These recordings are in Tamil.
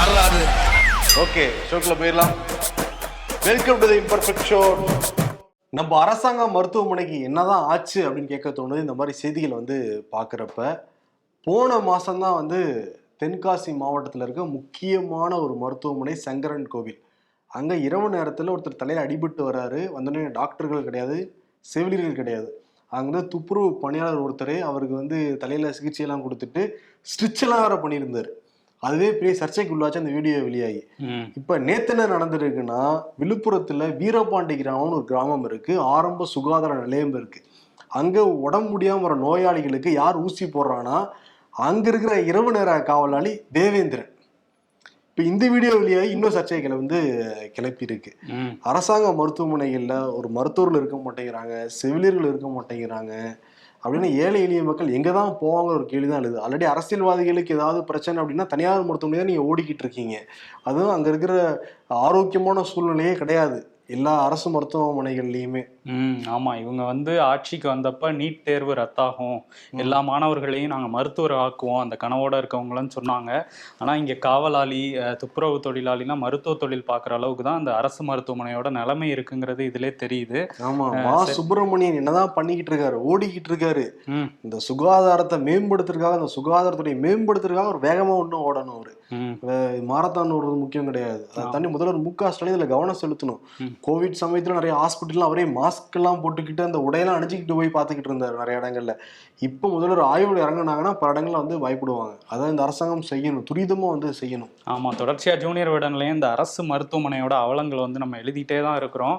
வரலாறு ஓகே ஷோக்கில் போயிடலாம். Welcome to the imperfect show நம்ம அரசாங்க மருத்துவமனைக்கு என்னதான் ஆச்சு அப்படின்னு கேட்க தோணுது. இந்த மாதிரி செய்திகள் வந்து பார்க்குறப்ப போன மாதம்தான் வந்து தென்காசி மாவட்டத்தில் இருக்க முக்கியமான ஒரு மருத்துவமனை சங்கரன் கோவில். அங்கே இரவு நேரத்தில் ஒருத்தர் தலையில் அடிபட்டு வராரு. வந்தோடனே டாக்டர்கள் கிடையாது செவிலியர்கள் கிடையாது. அங்கே வந்து துப்புரவு பணியாளர் ஒருத்தர் அவருக்கு வந்து தலையில் சிகிச்சையெல்லாம் கொடுத்துட்டு ஸ்டிச்செல்லாம் வேறு பண்ணியிருந்தார். அதுவே பெரிய சர்ச்சைக்கு உள்ளாச்சு அந்த வீடியோ வெளியாகி. இப்ப நேத்து என்ன நடந்திருக்குன்னா விழுப்புரத்துல வீரபாண்டி கிராமம்னு ஒரு கிராமம் இருக்கு ஆரம்ப சுகாதார நிலையம் இருக்கு. அங்க உடம்பு முடியாம வர நோயாளிகளுக்கு யார் ஊசி போடுறான்னா அங்க இருக்கிற இரவு நேர காவலாளி தேவேந்திரன். இப்ப இந்த வீடியோ வழியாக இன்னும் சர்ச்சைகளை வந்து கிளப்பி இருக்கு. அரசாங்க மருத்துவமனைகள்ல ஒரு மருத்துவர்கள் இருக்க மாட்டேங்கிறாங்க செவிலியர்கள் இருக்க மாட்டேங்கிறாங்க. அப்படின்னு ஏழை எளிய மக்கள் எங்கே தான் போவாங்க ஒரு கேள்வி தான் எழுது. ஆல்ரெடி அரசியல்வாதிகளுக்கு ஏதாவது பிரச்சனை அப்படின்னா தனியார் மருத்துவமனை தான் நீங்கள் ஓடிக்கிட்டு இருக்கீங்க. அதுவும் அங்கே இருக்கிற ஆரோக்கியமான சூழ்நிலையே கிடையாது. எல்லா அரசு மருத்துவமனைகள்லையுமே. ஆமா. இவங்க வந்து ஆட்சிக்கு வந்தப்ப நீட் தேர்வு ரத்தாகும். எல்லா மாணவர்களையும் நாங்க மருத்துவர் ஆக்குவோம். அந்த கனவோட இருக்கவங்களன்னு சொன்னாங்க. ஆனா இங்க காவலாளி துப்புரவு தொழிலாளிலாம் மருத்துவ தொழில் பார்க்குற அளவுக்கு தான் அந்த அரசு மருத்துவமனையோட நிலைமை இருக்குங்கிறது இதுலயே தெரியுது. ஆமா. மா சுப்பிரமணியன் என்னதான் பண்ணிக்கிட்டு இருக்காரு ஓடிக்கிட்டு இருக்காரு. இந்த சுகாதாரத்தை மேம்படுத்துறதுக்காக அந்த சுகாதாரத்துடைய மேம்படுத்துறதுக்காக ஒரு வேகமா ஒன்றும் ஓடணும் அவரு. மாரத்தான் ஓடுறது முக்கியம் கிடையாது. அதை தாண்டி முதல்வர் மு க ஸ்டாலின் இதுல கவனம் செலுத்தணும். கோவிட் சமயத்துல நிறைய ஹாஸ்பிட்டல் அவரே மாஸ்க் எல்லாம் போட்டுக்கிட்டு அந்த உடையெல்லாம் அணிஞ்சுக்கிட்டு போய் பார்த்துக்கிட்டு இருந்தார் நிறைய இடங்கள்ல. இப்போ முதல்வர் ஆய்வுல இறங்குனாங்கன்னா பல இடங்கள்ல வந்து பயப்படுவாங்க. அதான் இந்த அரசாங்கம் செய்யணும் துரிதமா வந்து செய்யணும். ஆமா தொடர்ச்சியா ஜூனியர் விடன்லயும் இந்த அரசு மருத்துவமனையோட அவலங்களை வந்து நம்ம எழுதிட்டே தான் இருக்கிறோம்.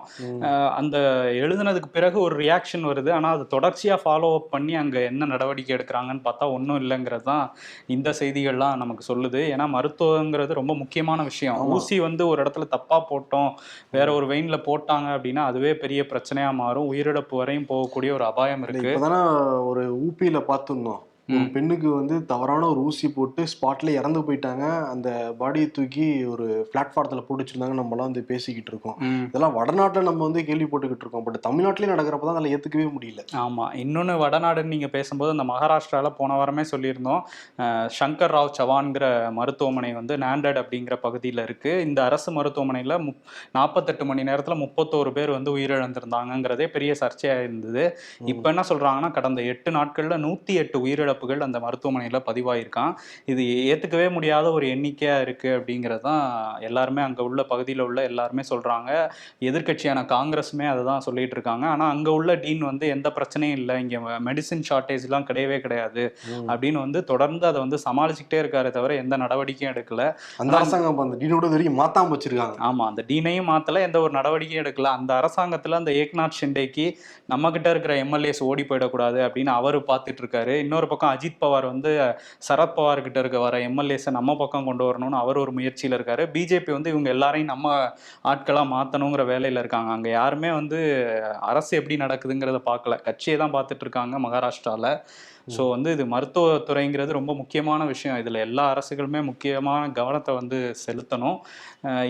அந்த எழுதுனதுக்கு பிறகு ஒரு ரியாக்ஷன் வருது. ஆனா அது தொடர்ச்சியா ஃபாலோ அப் பண்ணி அங்க என்ன நடவடிக்கை எடுக்கிறாங்கன்னு பார்த்தா ஒன்றும் இல்லைங்கிறது தான் இந்த செய்திகள்லாம் நமக்கு சொல்லுது. ஏன்னா மருத்துவங்கிறது ரொம்ப முக்கியமான விஷயம். ஊசி வந்து ஒரு இடத்துல தப்பா போட்டோம் வேற ஒரு வெயின்ல போட்டாங்க அப்படின்னா அதுவே பெரிய பிரச்சனையா மாறும் உயிரிழப்பு வரையும் போகக்கூடிய ஒரு அபாயம் இருக்கு. ஒரு ஊபியில பார்த்துருந்தோம். ஒரு பெண்ணுக்கு வந்து தவறான ஒரு ஊசி போட்டு ஸ்பாட்ல இறந்து போயிட்டாங்க. அந்த பாடியை தூக்கி ஒரு பிளாட்ஃபாரத்தில் போட்டு வச்சிருந்தாங்க நம்மலாம் வந்து பேசிக்கிட்டு இருக்கோம். இதெல்லாம் வடநாட்டில் நம்ம வந்து கேள்விப்பட்டுக்கிட்டு இருக்கோம். பட் தமிழ்நாட்டிலே நடக்கிறப்ப தான் அதில் ஏற்றுக்கவே முடியல. ஆமா. இன்னொன்னு வடநாடுன்னு நீங்க பேசும்போது இந்த மகாராஷ்டிரால போன வாரமே சொல்லியிருந்தோம். சங்கர் ராவ் சவான்கிற மருத்துவமனை வந்து நாண்டட் அப்படிங்கிற பகுதியில் இருக்கு. இந்த அரசு மருத்துவமனையில முப் நாற்பத்தெட்டு மணி நேரத்துல முப்பத்தோரு பேர் வந்து உயிரிழந்திருந்தாங்கங்கிறதே பெரிய சர்ச்சையா இருந்தது. இப்போ என்ன சொல்றாங்கன்னா கடந்த எட்டு நாட்கள்ல நூத்தி எட்டு உயிரிழப்புகள் அந்த மருத்துவமனையில பதிவாயிருக்கான். இது ஏத்துக்கவே முடியாத ஒரு எண்ணிக்கையா இருக்கு அப்படிங்கிறது தான் எல்லாருமே அங்க உள்ள பகுதியில் உள்ள எல்லாருமே சொல்றாங்க. எதிர்க்கட்சியான காங்கிரஸுமே அதை தான் சொல்லிட்டு இருக்காங்க. ஆனா அங்க உள்ள டீன் வந்து எந்த பிரச்சனையும் இல்லை. இங்க மெடிசின் ஷார்ட்டேஜ்லாம் கிடையவே கிடையாது. அப்படின்னு வந்து தொடர்ந்து அதை வந்து சமாளிச்சுக்கிட்டே இருக்காரே தவிர எந்த நடவடிக்கையும் எடுக்கல. அந்த அரசாங்கம் அந்த டீனோட வரைக்கும் மாத்தாம வச்சிருக்காங்க. ஆமா அந்த டீனையும் மாத்தல. எந்த ஒரு நடவடிக்கையும் எடுக்கல. அந்த அரசாங்கத்துல அந்த ஏக்நாத் ஷிண்டேக்கு நம்ம கிட்ட இருக்கிற எம்எல்ஏஸ் ஓடி போயிடக்கூடாது அப்படின்னு அவர் பார்த்துட்டு இருக்காரு. இன்னொரு பக்கம் பக்கம் அஜித் பவார் வந்து சரத் பவார் கிட்ட இருக்க வர எம்எல்ஏஸை நம்ம பக்கம் கொண்டு வரணும்னு அவர் ஒரு முயற்சியில் இருக்காரு. பிஜேபி வந்து இவங்க எல்லாரையும் நம்ம ஆட்களாக மாற்றணுங்கிற வேலையில் இருக்காங்க. அங்கே யாருமே வந்து அரசு எப்படி நடக்குதுங்கிறத பார்க்கல. கட்சியை தான் பார்த்துட்டு இருக்காங்க மகாராஷ்டிராவில் ஸோ வந்து இது மருத்துவத்துறைங்கிறது ரொம்ப முக்கியமான விஷயம். இதில் எல்லா அரசுகளுமே முக்கியமான கவனத்தை வந்து செலுத்தணும்.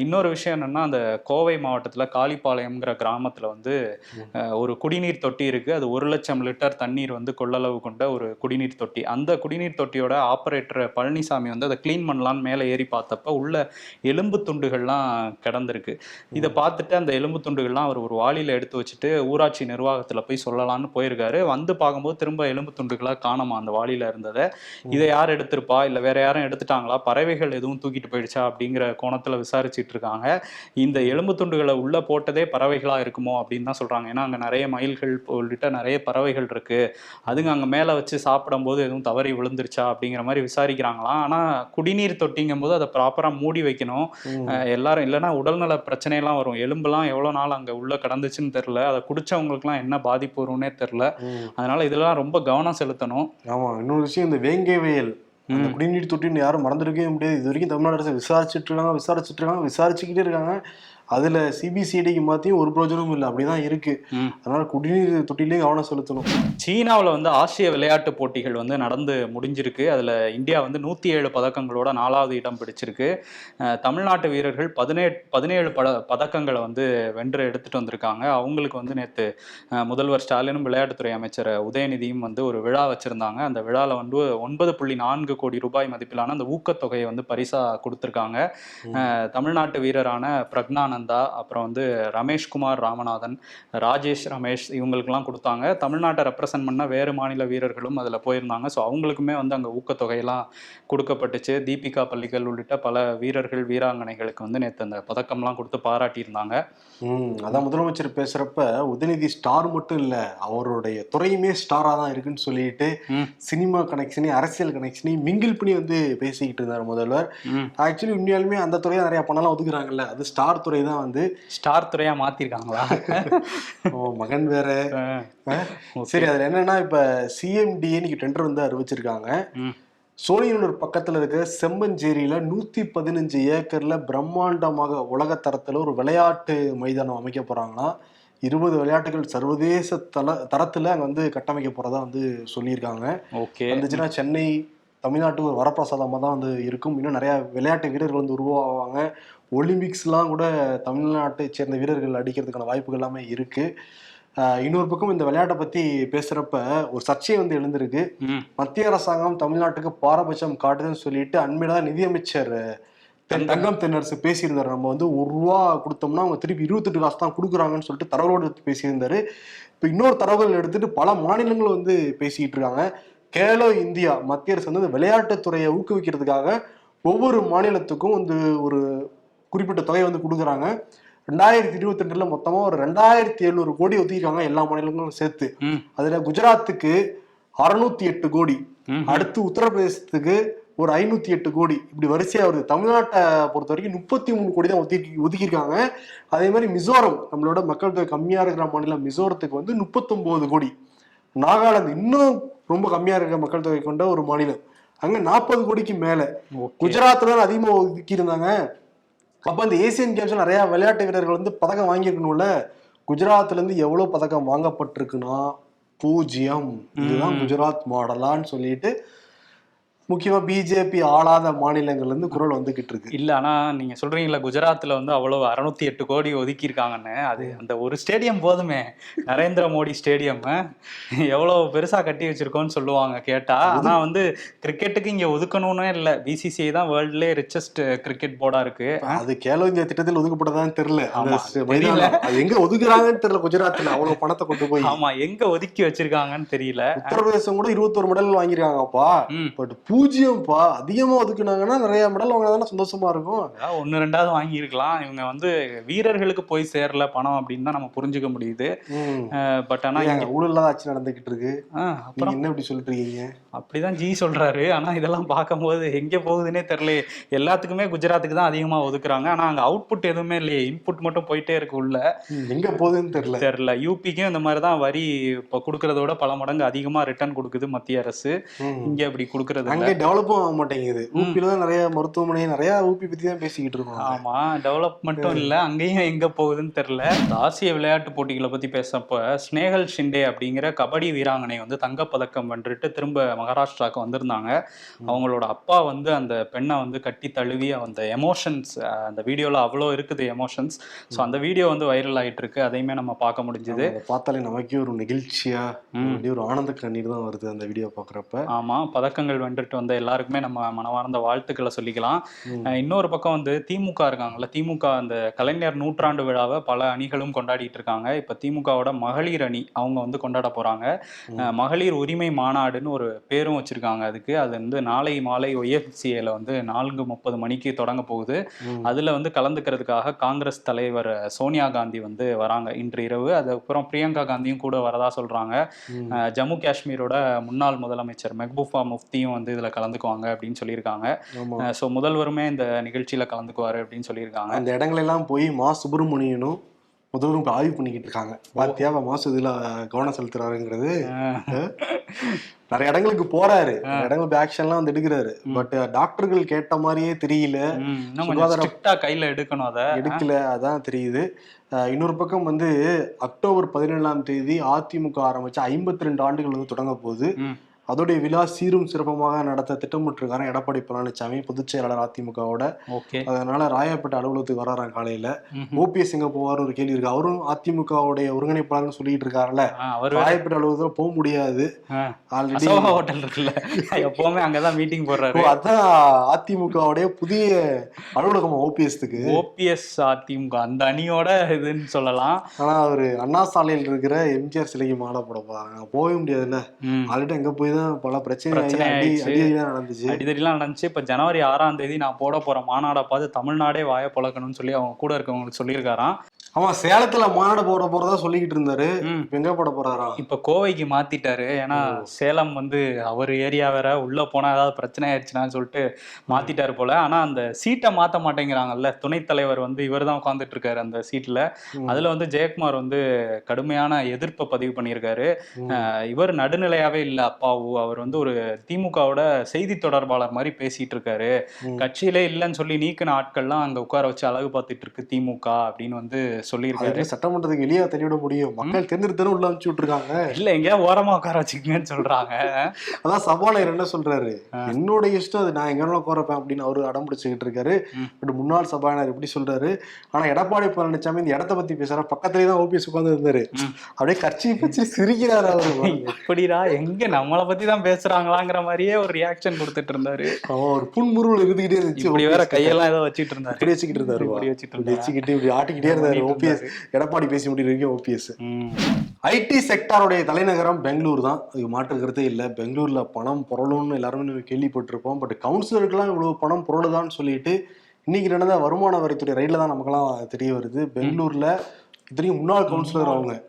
இன்னொரு விஷயம் என்னன்னா அந்த கோவை மாவட்டத்தில் காளிப்பாளையம்ங்கிற கிராமத்தில் வந்து ஒரு குடிநீர் தொட்டி இருக்குது அது ஒரு லட்சம் லிட்டர் தண்ணீர் வந்து கொள்ளளவு கொண்ட ஒரு குடிநீர் தொட்டி. அந்த குடிநீர் தொட்டியோட ஆப்ரேட்டர் பழனிசாமி வந்து அதை க்ளீன் பண்ணலான்னு மேலே ஏறி பார்த்தப்ப உள்ள எலும்பு துண்டுகள்லாம் கிடந்திருக்கு. இதை பார்த்துட்டு அந்த எலும்பு துண்டுகள்லாம் அவர் ஒரு வாளியில் எடுத்து வச்சுட்டு ஊராட்சி நிர்வாகத்தில் போய் சொல்லலாம்னு போயிருக்காரு. வந்து பார்க்கும்போது திரும்ப எலும்பு துண்டுகளாக காணாமா அந்த வாளியில் இருந்ததை. இதை யார் எடுத்திருப்பா? இல்லை வேற யாரும் எடுத்துட்டாங்களா? பறவைகள் எதுவும் தூக்கிட்டு போயிடுச்சா? அப்படிங்கிற கோணத்தில் விசாரிச்சுட்டு இருக்காங்க இந்த எலும்பு துண்டுகளை உள்ள போட்டதே பறவைகளா இருக்குமோ அப்படின்னு தான் சொல்றாங்க. ஏன்னா அங்கே நிறைய மயில்கள் உள்ளிட்ட நிறைய பறவைகள் இருக்கு. அதுங்க அங்கே மேலே வச்சு சாப்பிடும்போது எதுவும் தவறி விழுந்துருச்சா அப்படிங்கிற மாதிரி விசாரிக்கிறாங்களாம். ஆனால் குடிநீர் தொட்டிங்கும் போது அதை ப்ராப்பராக மூடி வைக்கணும். எல்லாரும் இல்லைன்னா உடல்நல பிரச்சனையெல்லாம் வரும். எலும்புலாம் எவ்வளோ நாள் அங்கே உள்ள கடந்துச்சுன்னு தெரில அதை குடிச்சவங்களுக்குலாம் என்ன பாதிப்பு வரும்னே தெரில. அதனால இதெல்லாம் ரொம்ப கவனம் செலுத்தணும். ஆமா. இன்னொரு விஷயம் இந்த வேங்கை வயல் அந்த. குடிநீர் தொட்டின்னு யாரும் மறந்துருக்கவே முடியாது இது வரைக்கும் தமிழ்நாடு அரசு விசாரிச்சுட்டு இருக்காங்க விசாரிச்சுட்டு இருக்காங்க விசாரிச்சுக்கிட்டே இருக்காங்க அதுல சிபிசிஐடிக்கு மாத்தியும் ஒரு பிரோஜனமும் இல்லை. அப்படிதான் இருக்கு. அதனால குடிநீர் தொட்டிலே கவனம் செலுத்தணும். சீனாவில் வந்து ஆசிய விளையாட்டு போட்டிகள் வந்து நடந்து முடிஞ்சிருக்கு. அதில் இந்தியா வந்து நூற்றி ஏழு பதக்கங்களோட நாலாவது இடம் பிடிச்சிருக்கு. தமிழ்நாட்டு வீரர்கள் பதினேழு பதினேழு பத பதக்கங்களை வந்து வென்று எடுத்துட்டு வந்திருக்காங்க. அவங்களுக்கு வந்து நேற்று முதல்வர் ஸ்டாலினும் விளையாட்டுத்துறை அமைச்சர் உதயநிதியும் வந்து ஒரு விழா வச்சுருந்தாங்க. அந்த விழாவில் வந்து ஒன்பது புள்ளி நான்கு கோடி ரூபாய் மதிப்பிலான அந்த ஊக்கத்தொகையை வந்து பரிசாக கொடுத்துருக்காங்க. தமிழ்நாட்டு வீரரான பிரக்னானந்தா அப்புறம் வந்து ரமேஷ்குமார் ராமநாதன் ராஜேஷ் ரமேஷ் இவங்களுக்கெல்லாம் கொடுத்தாங்க. தமிழ்நாட்டை ரெப்ரசன்ட் பண்ண வேறு மாநில வீரர்களும் அதில் போயிருந்தாங்க. ஸோ அவங்களுக்குமே வந்து அங்கே ஊக்கத்தொகையெல்லாம் கொடுக்கப்பட்டுச்சு. தீபிகா பள்ளிகள் உள்ளிட்ட பல வீரர்கள் வீராங்கனைகளுக்கு வந்து நேற்று அந்த பதக்கம்லாம் கொடுத்து பாராட்டியிருந்தாங்க. அதான் முதலமைச்சர் பேசுறப்ப உதயநிதி ஸ்டார் மட்டும் இல்ல அவருடைய துறையுமே ஸ்டாரா தான் இருக்குன்னு சொல்லிட்டு. சினிமா கனெக்ஷனையும் அரசியல் கனெக்ஷனையும் மிங்கிள் பண்ணி வந்து பேசிக்கிட்டு இருந்தார் முதல்வர். ஆக்சுவலி உண்மையாலுமே அந்த துறையை நிறைய பணம்லாம் ஒதுக்குறாங்கல்ல அது ஸ்டார் துறை தான். வந்து ஸ்டார் துறையாக மாற்றிருக்காங்களா ஓ, மகன் வேற. சரி அதுல என்னன்னா இப்ப சிஎம்டிஏ இன்னைக்கு டெண்டர் வந்து அறிவிச்சிருக்காங்க. சோழியனூர் பக்கத்துல இருக்க செம்மஞ்சேரியில நூத்தி பதினஞ்சு ஏக்கர்ல பிரம்மாண்டமாக உலக தரத்துல ஒரு விளையாட்டு மைதானம் அமைக்க போறாங்களாம். இருபது விளையாட்டுகள் சர்வதேச தல தரத்துல அங்க வந்து கட்டமைக்க போறதா வந்து சொல்லியிருக்காங்க. ஓகே. வந்துச்சுன்னா சென்னை தமிழ்நாட்டுக்கு ஒரு வரப்பிரசாதமா தான் வந்து இருக்கும். இன்னும் நிறைய விளையாட்டு வீரர்கள் வந்து உருவாவாங்க. ஒலிம்பிக்ஸ்லாம் கூட தமிழ்நாட்டை சேர்ந்த வீரர்கள் அடிக்கிறதுக்கான வாய்ப்புகள் எல்லாமே இருக்கு. ஆஹ் இன்னொரு பக்கம் இந்த விளையாட்டை பத்தி பேசுறப்ப ஒரு சர்ச்சை வந்து எழுந்திருக்கு. மத்திய அரசாங்கம் தமிழ்நாட்டுக்கு பாரபட்சம் காட்டுதுன்னு சொல்லிட்டு அண்மையில தான் நிதியமைச்சர் தென் தங்கம் தென்னரசு பேசியிருந்தாரு. நம்ம வந்து ஒரு ரூபா கொடுத்தோம்னா அவங்க திருப்பி இருபத்தெட்டு காசு தான் கொடுக்குறாங்கன்னு சொல்லிட்டு தரவோடு எடுத்து பேசியிருந்தாரு. இப்போ இன்னொரு தரவுகள் எடுத்துட்டு பல மாநிலங்கள் வந்து பேசிக்கிட்டு இருக்காங்க. கேலோ இந்தியா மத்திய அரசு வந்து விளையாட்டுத்துறையை ஊக்குவிக்கிறதுக்காக ஒவ்வொரு மாநிலத்துக்கும் வந்து ஒரு குறிப்பிட்ட தொகையை வந்து கொடுக்குறாங்க. ரெண்டாயிரத்தி இருபத்தி ரெண்டுல மொத்தமா ஒரு ரெண்டாயிரத்தி எழுநூறு கோடி ஒதுக்கிருக்காங்க எல்லா மாநிலங்களும் சேர்த்து. அதுல குஜராத்துக்கு அறுநூத்தி எட்டு கோடி. அடுத்து உத்தரப்பிரதேசத்துக்கு ஒரு ஐநூத்தி எட்டு கோடி. இப்படி வரிசையா வருது. தமிழ்நாட்டை பொறுத்த வரைக்கும் முப்பத்தி மூணு கோடி தான் ஒதுக்கி ஒதுக்கியிருக்காங்க. அதே மாதிரி மிசோரம் நம்மளோட மக்கள் தொகை கம்மியா இருக்கிற மாநிலம் மிசோரத்துக்கு வந்து முப்பத்தொன்பது கோடி. நாகாலாந்து இன்னும் ரொம்ப கம்மியா இருக்கிற மக்கள் தொகை கொண்ட ஒரு மாநிலம். அங்க நாற்பது கோடிக்கு மேல. குஜராத்ல தான் அதிகமா ஒதுக்கி இருந்தாங்க அப்ப அந்த ஏசியன் கேம்ஸ்ல நிறைய விளையாட்டு வீரர்கள் வந்து பதக்கம் வாங்கியிருக்கணும்ல. குஜராத்ல இருந்து எவ்வளவு பதக்கம் வாங்கப்பட்டிருக்குன்னா பூஜ்ஜியம் இதுதான் குஜராத் மாடலான்னு சொல்லிட்டு முக்கியமா பிஜேபி ஆளாத மாநிலங்கள்ல இருந்து குரல் வந்துகிட்டு இருக்கு. இல்ல ஆனா நீங்க சொல்றீங்களா குஜராத்ல வந்து அவ்வளவு அறுநூத்தி எட்டு கோடி ஒதுக்கி இருக்காங்கன்னு அது அந்த ஒரு ஸ்டேடியம் போதுமே. நரேந்திர மோடி ஸ்டேடியம். எவ்வளவு பெருசா கட்டி வச்சிருக்கோம்னு சொல்லுவாங்க கேட்டா. ஆனா வந்து கிரிக்கெட்டுக்கு இங்க ஒதுக்கணும்னே இல்ல. பிசிசிஐ தான் வேர்ல்ட்லயே ரிச்சஸ்ட் கிரிக்கெட் போர்டா இருக்கு. அது கேலோ இந்தியா திட்டத்தில் ஒதுக்கப்பட்டதான்னு தெரியல. எங்க ஒதுக்குறாங்கன்னு தெரியல குஜராத்ல. அவ்வளவு பணத்தை கொண்டு போய். ஆமா எங்க ஒதுக்கி வச்சிருக்காங்கன்னு தெரியல. உத்தரப்பிரதேசம் கூட இருபத்தொரு மெடல் வாங்கியிருக்காங்கப்பா. ம். பட் பூஜ்ஜியம்பா அதிகமா ஒதுக்குனாங்கன்னா நிறைய மெடல் வாங்கினா சந்தோஷமா இருக்கும். ஒன்னு ரெண்டாவது வாங்கியிருக்கலாம். இவங்க வந்து வீரர்களுக்கு போய் சேரல பணம் அப்படின்னு தான் நம்ம புரிஞ்சுக்க முடியுது. பட் ஆனா ஏங்க, ஊழல் இல்லாத ஆட்சி நடந்துகிட்டு இருக்கு. அப்புறம்? என்ன இப்படி சொல்லிட்டு இருக்கீங்க அப்படிதான் ஜி சொல்றாரு. ஆனா இதெல்லாம் பார்க்கும்போது எங்க போகுதுன்னே தெரியல எல்லாத்துக்குமே குஜராத்துக்கு தான் அதிகமா ஒதுக்குறாங்க. ஆனா அங்க அவுட்புட் எதுவுமே இல்லையே. இன்புட் மட்டும் போயிட்டே இருக்கு உள்ள. எங்க போகுதுன்னு தெரியல. தெரியல. யூபிக்கும் இந்த மாதிரி தான் வரி இப்போ கொடுக்கறத விட பல மடங்கு அதிகமா ரிட்டர்ன் கொடுக்குது மத்திய அரசு. இங்க அப்படி கொடுக்கறது அங்கே டெவலப்பும் ஆக மாட்டேங்குது. ஊப்பில தான் நிறைய மருத்துவமனை நிறைய ஊப்பி பத்தி தான் பேசிக்கிட்டு இருக்கோம். ஆமா டெவலப்மெண்ட்டும் இல்ல. அங்கேயும் எங்க போகுதுன்னு தெரியல. ஆசிய விளையாட்டு போட்டிகளை பத்தி பேசப்ப ஸ்னேகல் ஷிண்டே அப்படிங்கிற கபடி வீராங்கனை வந்து தங்கப்பதக்கம் வென்றுட்டு திரும்ப மகாராஷ்டிராவுக்கு வந்திருந்தாங்க. அவங்களோட அப்பா வந்து அந்த பெண்ணை வந்து கட்டி தழுவி அந்த எமோஷன்ஸ் அந்த வீடியோல அவ்வளோ இருக்குது எமோஷன்ஸ் ஸோ அந்த வீடியோ வந்து வைரல் ஆயிட்டு இருக்கு அதையுமே நம்ம பார்க்க முடிஞ்சுது. பார்த்தாலே நமக்கே ஒரு நெகிழ்ச்சியா ம். அப்படியே ஒரு ஆனந்த கண்ணீர் தான் வருது அந்த வீடியோ பாக்குறப்ப ஆமா பதக்கங்கள் வென்றுட்டு வந்த எல்லாருக்குமே நம்ம மனமார்ந்த வாழ்த்துக்களை சொல்லிக்கலாம். இன்னொரு பக்கம் வந்து திமுக இருக்காங்கல்ல திமுக அந்த கலைஞர் நூற்றாண்டு விழாவை பல அணிகளும் கொண்டாடிட்டு இருக்காங்க. இப்ப திமுகவோட மகளிர் அணி அவங்க வந்து கொண்டாட போறாங்க. மகளிர் உரிமை மாநாடுன்னு ஒரு பேரும் வச்சிருக்காங்க அதுக்கு. அது வந்து நாளை மாலை ஒய்எஃப்சிஏல வந்து நான்கு முப்பது மணிக்கு தொடங்க போகுது. அதுல வந்து கலந்துக்கிறதுக்காக காங்கிரஸ் தலைவர் சோனியா காந்தி வந்து வராங்க இன்று இரவு. அதுக்கப்புறம் பிரியங்கா காந்தியும் கூட வரதா சொல்றாங்க. ஜம்மு காஷ்மீரோட முன்னாள் முதலமைச்சர் மெஹ்பூபா முஃப்தியும் வந்து இதுல கலந்துக்குவாங்க அப்படின்னு சொல்லியிருக்காங்க. ஸோ முதல்வருமே இந்த நிகழ்ச்சியில கலந்துக்குவாரு அப்படின்னு சொல்லியிருக்காங்க. அந்த இடங்களெல்லாம் போய் மா சுப்பிரமணியனும் முதல்வரும் ஆய்வு பண்ணிக்கிட்டு இருக்காங்க. பாத்தியா மாசு இதுல கவனம் செலுத்துறாருங்கிறது நிறைய இடங்களுக்கு போறாரு. நிறைய இடங்களுக்கு ஆக்ஷன்லாம் வந்து எடுக்கிறாரு. பட் டாக்டர்கள் கேட்ட மாதிரியே தெரியல. கையில எடுக்கணும் அதை. எடுக்கல அதான் தெரியுது. இன்னொரு பக்கம் வந்து அக்டோபர் பதினேழாம் தேதி அதிமுக ஆரம்பிச்சு ஐம்பத்தி ரெண்டு ஆண்டுகள் வந்து தொடங்க போகுது. அதோடைய விழா சீரும் சிறப்பமாக நடத்த திட்டமிட்டிருக்காரு எடப்பாடி பழனிசாமி பொதுச் செயலாளர் அதிமுகவோட. அதனால ராயப்பேட்டை அலுவலகத்துக்கு வராறாம் காலையில. ஓபிஎஸ் எங்க போவார் ஒரு கேள்வி இருக்கு. அவரும் அதிமுகவுடைய ஒருங்கிணைப்பாளர்னு சொல்லிட்டு இருக்காருல்ல. அவர் ராயப்பேட்டை அலுவலகத்துல போக முடியாது. ஆல்ரெடி ஹோட்டல் இருக்குல்ல. எப்பவுமே அங்கதான் மீட்டிங் போடுறாரு. அதான் அதிமுகவுடைய புதிய அலுவலகம் ஓபிஎஸ்க்கு. ஓபிஎஸ் அதிமுக அந்த அணியோட இதுன்னு சொல்லலாம். ஆனா அவரு அண்ணா சாலையில் இருக்கிற எம்ஜிஆர் சிலைக்கு மாலை போட போறாங்க. போகவே முடியாதுல்ல. ஆல்ரெடி அங்க போய் தான் பல பிரச்சனை நடந்துச்சு. அடிதடிலாம் நடந்துச்சு. இப்ப ஜனவரி ஆறாம் தேதி நான் போட போற மாநாடை பார்த்து தமிழ்நாடே வாய பொழக்கணும்னு சொல்லி அவங்க கூட இருக்கவங்களுக்கு சொல்லியிருக்காராம். ஆமா சேலத்துல மாநாடு போட போறதா சொல்லிக்கிட்டு இருந்தாரு. எங்க போட போறாராம் இப்ப கோவைக்கு மாத்திட்டாரு. ஏன்னா சேலம் வந்து அவர் ஏரியா வேற உள்ள போனா ஏதாவது பிரச்சனை ஆயிடுச்சுனான்னு சொல்லிட்டு மாத்திட்டாரு போல. ஆனா அந்த சீட்டை மாத்த மாட்டேங்கிறாங்கல்ல துணைத் தலைவர் வந்து இவர் தான் உட்காந்துட்டு இருக்காரு அந்த சீட்ல. அதுல வந்து ஜெயக்குமார் வந்து கடுமையான எதிர்ப்பை பதிவு பண்ணியிருக்காரு. இவர் நடுநிலையாவே இல்ல அப்பாவு. அவர் வந்து ஒரு திமுகவோட செய்தி தொடர்பாளர் மாதிரி பேசிட்டு இருக்காரு. கட்சியிலே இல்லைன்னு சொல்லி நீக்கின ஆட்கள்லாம் அங்க உட்கார வச்சு அழகு பார்த்துட்டு இருக்கு திமுக அப்படின்னு வந்து சொல்லியிருக்காரு. சட்டமன்றத்துக்கு வெளியே தள்ளிவிட முடியும். மக்கள் தேர்ந்தெடுத்து உள்ள அனுப்பிச்சு விட்டுருக்காங்க. இல்ல எங்கேயா ஓரமா உட்கார வச்சுக்கங்கன்னு சொல்றாங்க. அதான் சபாநாயகர் என்ன சொல்றாரு? என்னோட இஷ்டம் அது நான் எங்க குறைப்பேன் அப்படின்னு அவரு அடம் பிடிச்சுக்கிட்டு இருக்காரு. பட் முன்னாள் சபாநாயகர் இப்படி சொல்றாரு. ஆனா எடப்பாடி பழனிசாமி இந்த இடத்த பத்தி பேசுற. பக்கத்துலயே தான் ஓபிஎஸ் உட்கார்ந்து இருந்தாரு. அப்படியே கட்சி பிடிச்சி சிரிக்கிறாரு அவரு. எப்படிடா எங்க நம்மளை பத்தி தான் பேசுறாங்களாங்கிற மாதிரியே ஒரு ரியாக்ஷன் கொடுத்துட்டு இருந்தாரு. ஒரு புன்முருவல் இருந்துகிட்டே இருந்துச்சு இப்படி வேற. கையெல்லாம் ஏதோ வச்சிட்டு இருந்தாரு. இப்படி வச்சுக்கிட்டு இருந்தாரு. இப்படி. வச்சுக்கிட்டு இப்படி ஆட்டிக்கிட்டே இருந்தாரு. ஓபிஎஸ். எடப்பாடி பேசி வரைக்கும் ஓபிஎஸ். ஐடி செக்டாருடைய தலைநகரம் பெங்களூர் தான் அது மாற்று கருத்தே இல்லை. பெங்களூர்ல பணம் புரளும்னு எல்லாருமே கேள்விப்பட்டிருப்போம். பட் கவுன்சிலருக்கெல்லாம் இவ்வளவு பணம் புரளுதான்னு சொல்லிட்டு இன்னைக்கு நடந்த வருமான வரித்துறை ரைட்ல தான் நமக்கெல்லாம் தெரிய வருது. பெங்களூர்ல இத்தனையும் முன்னாள் கவுன்சிலர் அவங்க.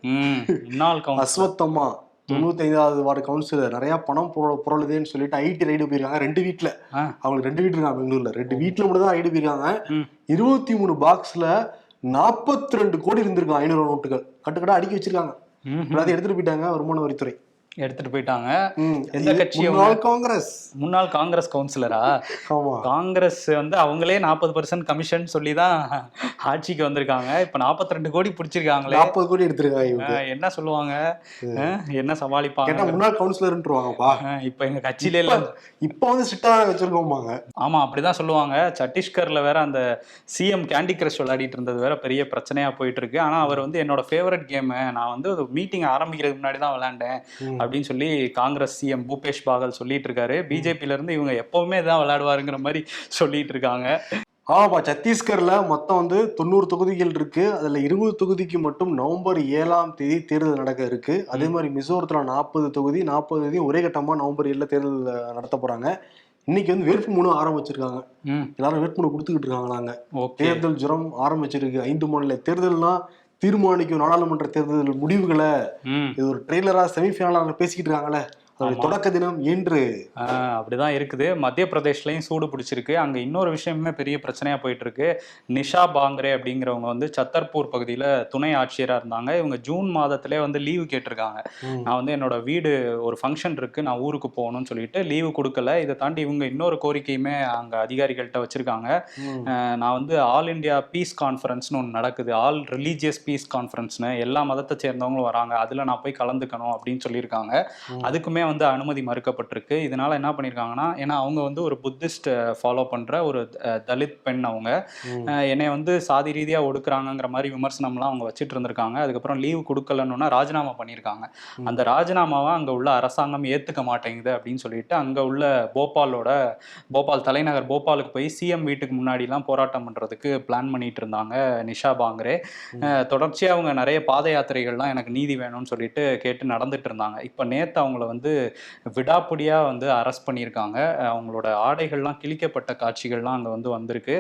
அஸ்வத்தம்மா தொண்ணூத்தி ஐந்தாவது வார்டு கவுன்சிலர் நிறைய பணம் புர- புரளுதேன்னு சொல்லிட்டு ஐடி ரைடு போயிருக்காங்க. ரெண்டு வீட்ல. அவங்களுக்கு ரெண்டு வீட்டு இருக்காங்க பெங்களூர்ல. ரெண்டு வீட்டுல மட்டும் தான் ரைடு போயிருக்காங்க. இருபத்தி மூணு பாக்ஸ்ல நாற்பத்தி ரெண்டு கோடி இருந்திருக்கும் ஐநூறு நோட்டுகள். கட்டுக்கட்டா அடுக்கி வச்சிருக்காங்க. எல்லாத்தையும் எடுத்துட்டு போயிட்டாங்க வருமான வரித்துறை. எடுத்துட்டு போயிட்டாங்க. எந்த கட்சி காங்கிரஸ். முன்னாள் காங்கிரஸ் கவுன்சிலரா? காங்கிரஸ் வந்து அவங்களே நாற்பது பர்சன்ட் கமிஷன் சொல்லி தான் ஆட்சிக்கு வந்திருக்காங்க. இப்ப 42 ரெண்டு கோடி பிடிச்சிருக்காங்களே. நாற்பது கோடி எடுத்திருக்காங்க என்ன சொல்லுவாங்க? என்ன சமாளிப்பாங்க? முன்னாள் கவுன்சிலர்ன்றுவாங்கப்பா. இப்ப எங்க கட்சியில இல்ல இப்ப வந்து ஸ்ட்ரிக்டா வச்சிருக்கோமாங்க ஆமா அப்படிதான் சொல்லுவாங்க. சத்தீஸ்கர்ல வேற அந்த சிஎம் கேண்டி கிரஷ் விளையாடிட்டு இருந்தது வேற பெரிய பிரச்சனையா போயிட்டு இருக்கு. ஆனா அவர் வந்து என்னோட ஃபேவரட் கேம் நான் வந்து மீட்டிங் ஆரம்பிக்கிறதுக்கு முன்னாடி தான் விளையாண்டேன். அப்படின்னு சொல்லி காங்கிரஸ் சிஎம் பூபேஷ் பாகல் சொல்லிட்டு இருக்காரு. பிஜேபில இருந்து இவங்க எப்பவுமே தான் விளையாடுவாருங்கிற மாதிரி சொல்லிட்டு இருக்காங்க. ஆமாப்பா சத்தீஸ்கர்ல மொத்தம் வந்து தொண்ணூறு தொகுதிகள் இருக்கு. அதுல இருபது தொகுதிக்கு மட்டும் நவம்பர் ஏழாம் தேதி தேர்தல் நடக்க இருக்கு. அதே மாதிரி மிசோரத்துல நாற்பது தொகுதி நாற்பது தொகுதி ஒரே கட்டமா நவம்பர் ஏழுல தேர்தல் நடத்த போறாங்க. இன்னைக்கு வந்து வேட்புமனு ஆரம்பிச்சிருக்காங்க. எல்லாரும் வேட்புமனு கொடுத்துக்கிட்டு இருக்காங்க நாங்க ஓகே. தேர்தல் ஜுரம் ஆரம்பிச்சிருக்கு. ஐந்து மாநில தேர்தல்னா தீர்மானிக்கும் நாடாளுமன்ற தேர்தல் முடிவுகளை இது ஒரு ட்ரெய்லரா செமிஃபைனலா பேசிக்கிட்டு இருக்காங்களே. தொடக்க தினம் ஆஹ் அப்படிதான் இருக்குது. மத்திய பிரதேஷ்லயும் சூடு பிடிச்சிருக்கு. அங்க இன்னொரு விஷயமே பெரிய பிரச்சனையா போயிட்டு இருக்கு நிஷா பாங்கரே அப்படிங்கிறவங்க வந்து சத்தர்பூர் பகுதியில துணை ஆட்சியரா இருந்தாங்க. இவங்க ஜூன் மாதத்திலே வந்து லீவு கேட்டிருக்காங்க. நான் வந்து என்னோட வீடு ஒரு ஃபங்க்ஷன் இருக்கு. நான் ஊருக்கு போகணும்னு சொல்லிட்டு லீவு கொடுக்கல. இதை தாண்டி இவங்க இன்னொரு கோரிக்கையுமே அங்க அதிகாரிகள்கிட்ட வச்சிருக்காங்க. நான் வந்து ஆல் இந்தியா பீஸ் கான்ஃபரன்ஸ்னு ஒன்று நடக்குது. ஆல் ரிலீஜியஸ் பீஸ் கான்ஃபரன்ஸ்னு. எல்லா மதத்தை சேர்ந்தவங்களும் வராங்க. அதில் நான் போய் கலந்துக்கணும் அப்படின்னு சொல்லியிருக்காங்க. அதுக்குமே வந்து அனுமதி மறுக்கப்பட்டிருக்கு. இதனால என்ன பண்ணியிருக்காங்கன்னா ஏன்னா அவங்க வந்து ஒரு புத்திஸ்ட் ஃபாலோ பண்ற ஒரு தலித் பெண் அவங்க. என்னை வந்து சாதி ரீதியாக ஒடுக்குறாங்கங்கிற மாதிரி விமர்சனம்லாம் அவங்க வச்சுட்டு இருந்திருக்காங்க. அதுக்கப்புறம் லீவு கொடுக்கலன்னா ராஜினாமா பண்ணியிருக்காங்க. அந்த ராஜினாமாவை அங்கே உள்ள அரசாங்கம் ஏற்றுக்க மாட்டேங்குது அப்படின்னு சொல்லிட்டு அங்கே உள்ள போபாலோட போபால் தலைநகர் போபாலுக்கு போய் சிஎம் வீட்டுக்கு முன்னாடிலாம் போராட்டம் பண்ணுறதுக்கு பிளான் பண்ணிட்டு இருந்தாங்க நிஷா பாங்கரே. அஹ், தொடர்ச்சியா அவங்க நிறைய பாத யாத்திரைகள்லாம் எனக்கு நீதி வேணும்னு சொல்லிட்டு கேட்டு நடந்துட்டு இருந்தாங்க. இப்போ நேத்து அவங்கள வந்து விடாப்பிடியா வந்து அரெஸ்ட் பண்ணியிருக்காங்க. அவங்களோட ஆடைகள்லாம் கிழிக்கப்பட்ட காட்சிகள்லாம் அங்கே வந்து வந்திருக்கு.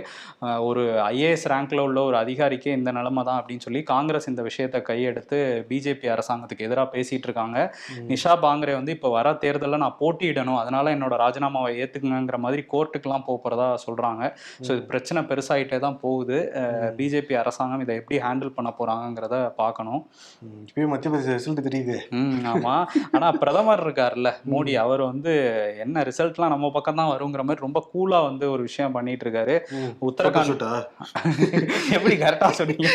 ஒரு ஐஏஎஸ் ரேங்க்ல உள்ள ஒரு அதிகாரிக்கே இந்த நிலைமை தான் அப்படின்னு சொல்லி காங்கிரஸ் இந்த விஷயத்தை கையெடுத்து பிஜேபி அரசாங்கத்துக்கு எதிராக பேசிட்டு இருக்காங்க. நிஷா பாங்கரே வந்து இப்போ வர தேர்தலில் நான் போட்டியிடணும். அதனால என்னோட ராஜினாமாவை ஏத்துக்குங்கிற மாதிரி கோர்ட்டுக்கெல்லாம் போக போறதா சொல்றாங்க. ஸோ இது பிரச்சனை பெருசாயிட்டே தான் போகுது. பிஜேபி அரசாங்கம் இதை எப்படி ஹேண்டில் பண்ண போறாங்கங்கிறத பார்க்கணும். ம், இப்பயே மத்திய பிரதேச ரிசல்ட் தெரியுது. ம் ஆமா. ஆனா பிரதமர் இருக்கார்ல மோடி அவர் வந்து என்ன ரிசல்ட்லாம் நம்ம பக்கம் தான் வருங்கிற மாதிரி ரொம்ப கூலா வந்து ஒரு விஷயம் பண்ணிட்டு இருக்காரு உத்தரகாண்ட் எப்படி கரெக்டா சொன்னீங்க?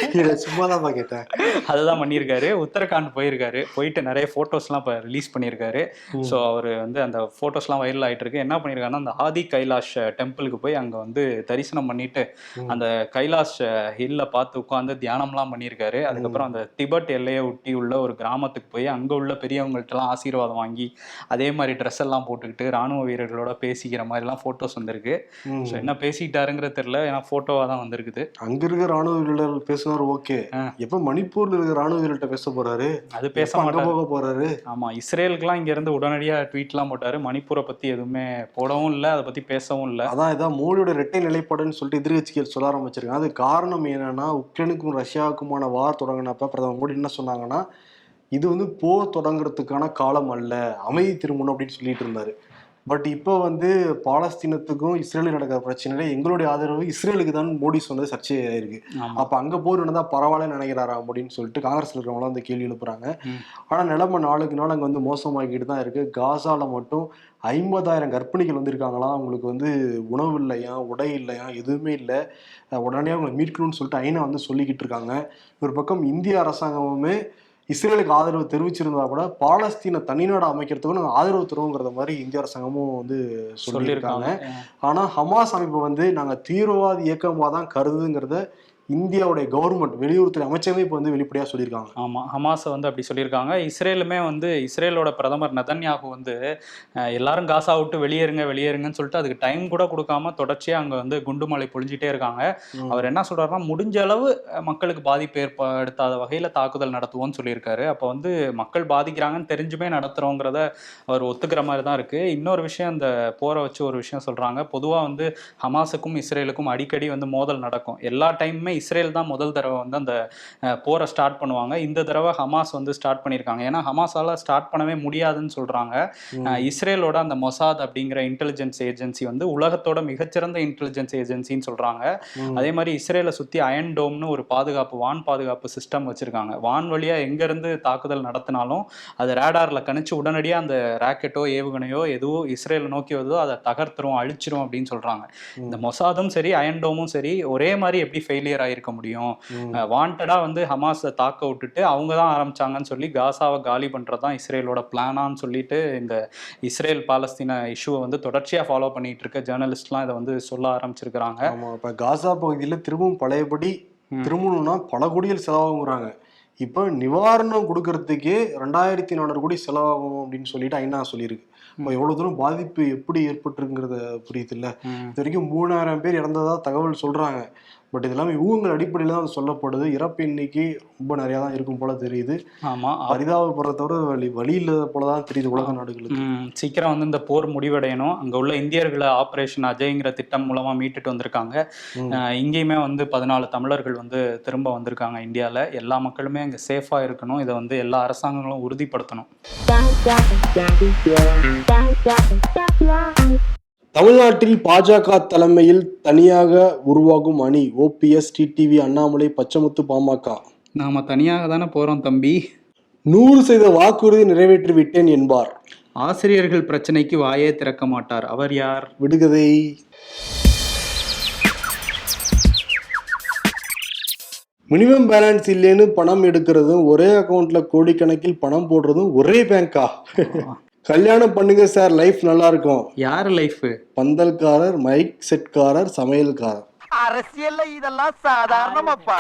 சும்மா தான் கேட்டேன். அதுதான் பண்ணியிருக்காரு. உத்தரகாண்ட் போயிருக்காரு. போயிட்டு நிறைய ஃபோட்டோஸ்லாம் இப்போ ரிலீஸ் பண்ணியிருக்காரு. ஸோ அவர் வந்து அந்த ஃபோட்டோஸ்லாம் வைரல் ஆயிட்டு இருக்கு என்ன பண்ணியிருக்காருன்னா அந்த ஆதி கைலாஷ் டெம்பிளுக்கு போய் அங்கே வந்து தரிசனம் பண்ணிட்டு. அந்த கைலாஷ் ஹில்ல பார்த்து உட்காந்து தியானம்லாம் பண்ணியிருக்காரு. அதுக்கப்புறம் அந்த திபெத் எல்லையை ஒட்டி உள்ள ஒரு கிராமத்துக்கு போய் அங்கே உள்ள பெரியவங்கள்ட்டலாம் ஆசீர்வாதம் வாங்கி அதே மாதிரி ட்ரெஸ் எல்லாம் போட்டுக்கிட்டு ராணுவ வீரர்களோட பேசிக்கிற மாதிரிலாம் ஃபோட்டோஸ் வந்திருக்கு. ஸோ என்ன பேசிக்கிட்டாருங்கிறது தெரியல. ஏன்னா ஃபோட்டோவாக தான் வந்திருக்குது. அங்க இருக்க ராணுவ வீரர்கள் பேசுனாரு ஓகே. எப்ப மணிப்பூர்ல இருக்க ராணுவ வீரர்கிட்ட பேச போறாரு? அது பேச போக போறாரு? ஆமா இஸ்ரேலுக்குலாம் இங்க இருந்து உடனடியா ட்வீட்லாம் போட்டாரு. மணிப்பூரை பத்தி எதுவுமே போடவும் இல்லை அதை பத்தி பேசவும் இல்லை. அதான் இதான் மோடியோட இரட்டை நிலைப்பாடுன்னு சொல்லிட்டு எதிர்கட்சிகள் சொல்ல ஆரம்பிச்சிருக்காங்க. அது காரணம் என்னன்னா உக்ரைனுக்கும் ரஷ்யாவுக்குமான வார் தொடங்கினப்ப பிரதமர் மோடி என்ன சொன்னாங்கன்னா இது வந்து போர் தொடங்குறதுக்கான காலம் அல்ல அமைதி திரும்பணும் அப்படின்னு சொல்லிட்டு இருந்தாரு. பட் இப்போ வந்து பாலஸ்தீனத்துக்கும் இஸ்ரேலுக்கு நடக்கிற பிரச்சனையில எங்களுடைய ஆதரவு இஸ்ரேலுக்கு தான் மோடி சொன்னது சர்ச்சையாயிருக்கு. அப்ப அங்க போர் நடந்தா பரவாயில்ல நினைக்கிறாரா அப்படின்னு சொல்லிட்டு காங்கிரஸ்ல இருக்கிறவங்களாம் அந்த கேள்வி எழுப்புறாங்க. ம். ஆனா நிலைமை நாளுக்கு நாள் அங்க வந்து மோசமாகிட்டு தான் இருக்கு. காசால மட்டும் ஐம்பதாயிரம் கர்ப்பிணிகள் வந்திருக்காங்களாம் அவங்களுக்கு வந்து உணவு இல்லையா? உடை இல்லையா? எதுவுமே இல்லை. உடனே அவங்களை மீட்கணும்னு சொல்லிட்டு ஐநா வந்து சொல்லிக்கிட்டு இருக்காங்க. ஒரு பக்கம் இந்திய அரசாங்கமுமே இஸ்ரேலுக்கு ஆதரவு தெரிவிச்சிருந்தா கூட பாலஸ்தீன தனிநாடு அமைக்கிறதுக்கு நாங்கள் ஆதரவு தருவோங்கிறத மாதிரி இந்திய அரசாங்கமும் வந்து சொல்லியிருக்காங்க. சொல்லியிருக்காங்க. ஆனா ஹமாஸ் அமைப்பு வந்து நாங்க தீவிரவாத இயக்கமா தான் கருதுங்கிறத இந்தியாவுடைய கவர்மெண்ட் வெளியுறவுத்துறை அமைச்சரே இப்போ வந்து வெளிப்படையா சொல்லியிருக்காங்க. ஆமா ஹமாஸை வந்து அப்படி சொல்லியிருக்காங்க. இஸ்ரேலுமே வந்து இஸ்ரேலோட பிரதமர் நதன்யாகு வந்து எல்லாரும் காசா விட்டு வெளியேறுங்க வெளியேறுங்கன்னு சொல்லிட்டு அதுக்கு டைம் கூட கொடுக்காம தொடர்ச்சியா அங்க வந்து குண்டுமலை பொழிஞ்சிட்டே இருக்காங்க. அவர் என்ன சொல்றாருன்னா முடிஞ்ச அளவு மக்களுக்கு பாதிப்பு ஏற்படுத்தாத வகையில தாக்குதல் நடத்துவோம்னு சொல்லியிருக்காரு. அப்போ வந்து மக்கள் பாதிக்கிறாங்கன்னு தெரிஞ்சுமே நடத்துறோங்கிறத அவர் ஒத்துக்கிற மாதிரி தான் இருக்கு. இன்னொரு விஷயம் இந்த போரை வச்சு ஒரு விஷயம் சொல்றாங்க. பொதுவா வந்து ஹமாஸுக்கும் இஸ்ரேலுக்கும் அடிக்கடி வந்து மோதல் நடக்கும். எல்லா டைமுமே இஸ்ரேல் தான் முதல் தடவை வந்து அந்த போரை ஸ்டார்ட் பண்ணுவாங்க. இந்த தடவை ஹமாஸ் வந்து ஸ்டார்ட் பண்ணியிருக்காங்க. ஏன்னா ஹமாஸால ஸ்டார்ட் பண்ணவே முடியாதுன்னு சொல்றாங்க. அஹ், இஸ்ரேலோட அந்த மொசாத் அப்படிங்கிற இன்டெலிஜென்ஸ் ஏஜென்சி வந்து உலகத்தோட மிகச்சிறந்த இன்டெலிஜென்ஸ் ஏஜென்சின்னு சொல்றாங்க. ம். அதே மாதிரி இஸ்ரேலை சுத்தி அயன் டோம்னு ஒரு பாதுகாப்பு வான் பாதுகாப்பு சிஸ்டம் வச்சிருக்காங்க. வான் வழியா எங்க இருந்து தாக்குதல் நடத்தினாலும் அது ரேடார்ல கணிச்சு உடனடியா அந்த ராக்கெட்டோ ஏவுகணையோ எதுவோ இஸ்ரேலை நோக்கி வருதோ அதை தகர்த்துரும் அழிச்சிரும் அப்படின்னு சொல்றாங்க. இந்த மொசாதும் சரி அயன் டோமும் சரி ஒரே மாதிரி எப்படி ஃபெயிலியர் ஆயிருக்க முடியும். வாண்டடா வந்து ஹமாஸை தாக்க விட்டுட்டு அவங்க தான் ஆரம்பிச்சாங்கன்னு சொல்லி காசாவை காலி பண்றது தான் இஸ்ரேலோட பிளானான்னு சொல்லிட்டு இந்த இஸ்ரேல் பாலஸ்தீன இஷ்யூவை வந்து தொடர்ச்சியா ஃபாலோ பண்ணிட்டு இருக்க ஜேர்னலிஸ்ட்லாம் இதை வந்து சொல்ல ஆரம்பிச்சிருக்கிறாங்க. இப்ப காசா பகுதியில திரும்பவும் பழையபடி. திரும்பணும்னா பல கோடிகள் செலவாகுங்கிறாங்க இப்போ நிவாரணம் கொடுக்கறதுக்கே ரெண்டாயிரத்தி நானூறு கோடி செலவாகும் அப்படின்னு சொல்லிட்டு ஐநா சொல்லியிருக்கு. இப்போ எவ்வளவு தூரம் பாதிப்பு எப்படி ஏற்பட்டிருக்குங்கிறத புரியுது இல்ல. இது வரைக்கும் மூணாயிரம் பேர் இறந்ததா தகவல் சொல்றாங்க. பட் இது எல்லாமே ஊகங்கள் அடிப்படையில் தான் அது சொல்லப்படுது. இறப்பு எண்ணிக்கை ரொம்ப நிறையா தான் இருக்கும் போல தெரியுது. ஆமா. பரிதாபப்படுறத விட வழி வழி இல்லாத போல தான் தெரியுது உலக நாடுகளுக்கு. சீக்கிரம் வந்து இந்த போர் முடிவடையணும். அங்க உள்ள இந்தியர்களை ஆபரேஷன் அஜய்ங்கிற திட்டம் மூலமா மீட்டுட்டு வந்திருக்காங்க. இங்கேயுமே வந்து பதினாலு தமிழர்கள் வந்து திரும்ப வந்திருக்காங்க இந்தியால. எல்லா மக்களுமே அங்க சேஃபா இருக்கணும். இதை வந்து எல்லா அரசாங்கங்களும் உறுதிப்படுத்தணும். தமிழ்நாட்டில் பாஜக தலைமையில் தனியாக உருவாகும் அணி ஓபிஎஸ் டிடிவி அண்ணாமலை பச்சமுத்து பாமக. நாம தனியாக தானே போறோம் தம்பி. நூறு சதவீத வாக்குறுதி நிறைவேற்றி விட்டேன் என்பார். ஆசிரியர்கள் பிரச்சனைக்கு வாயே திறக்க மாட்டார். அவர் யார்? விடுகதை. மினிமம் பேலன்ஸ் இல்லைன்னு பணம் எடுக்கிறதும் ஒரே அக்கௌண்ட்ல கோடிக்கணக்கில் பணம் போடுறதும் ஒரே பேங்கா கல்யாணம் பண்ணுங்க சார் லைஃப் நல்லா இருக்கும் யார் லைஃப்? பந்தல்காரர் மைக் செட்காரர் சமையல்காரர். அரசியல்ல இதெல்லாம் சாதாரணமாப்பா.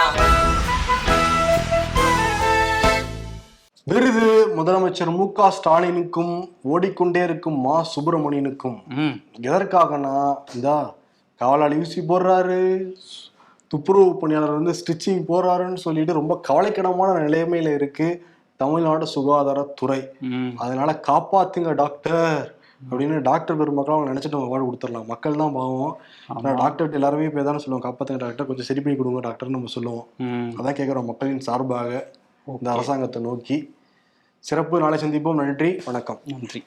விருது முதலமைச்சர் மு க ஸ்டாலினுக்கும் ஓடிக்கொண்டே இருக்கும் மா சுப்பிரமணியனுக்கும். ம். எதற்காகனா இந்தா காவலாளி ஊசி போடுறாரு துப்புரவு பணியாளர் வந்து ஸ்டிச்சிங் போடுறாருன்னு சொல்லிட்டு ரொம்ப கவலைக்கிடமான நிலைமையில இருக்கு. தமிழ்நாடு சுகாதாரத்துறை. அதனால காப்பாத்துங்க டாக்டர். அப்படின்னு டாக்டர் பெருமக்கள் அவங்க நினைச்சிட்டு அவங்க அவார்டு கொடுத்துடலாம். மக்கள் தான் பாவம். ஆனா டாக்டர் எல்லாருமே போய் தானே சொல்லுவோம் காப்பாத்துங்க டாக்டர். கொஞ்சம் சரி பண்ணி கொடுங்க டாக்டர்னு நம்ம சொல்லுவோம். அதான் கேட்குறோம் மக்களின் சார்பாக இந்த அரசாங்கத்தை நோக்கி. சிறப்பு. நாளை சந்திப்போம். நன்றி. வணக்கம். நன்றி.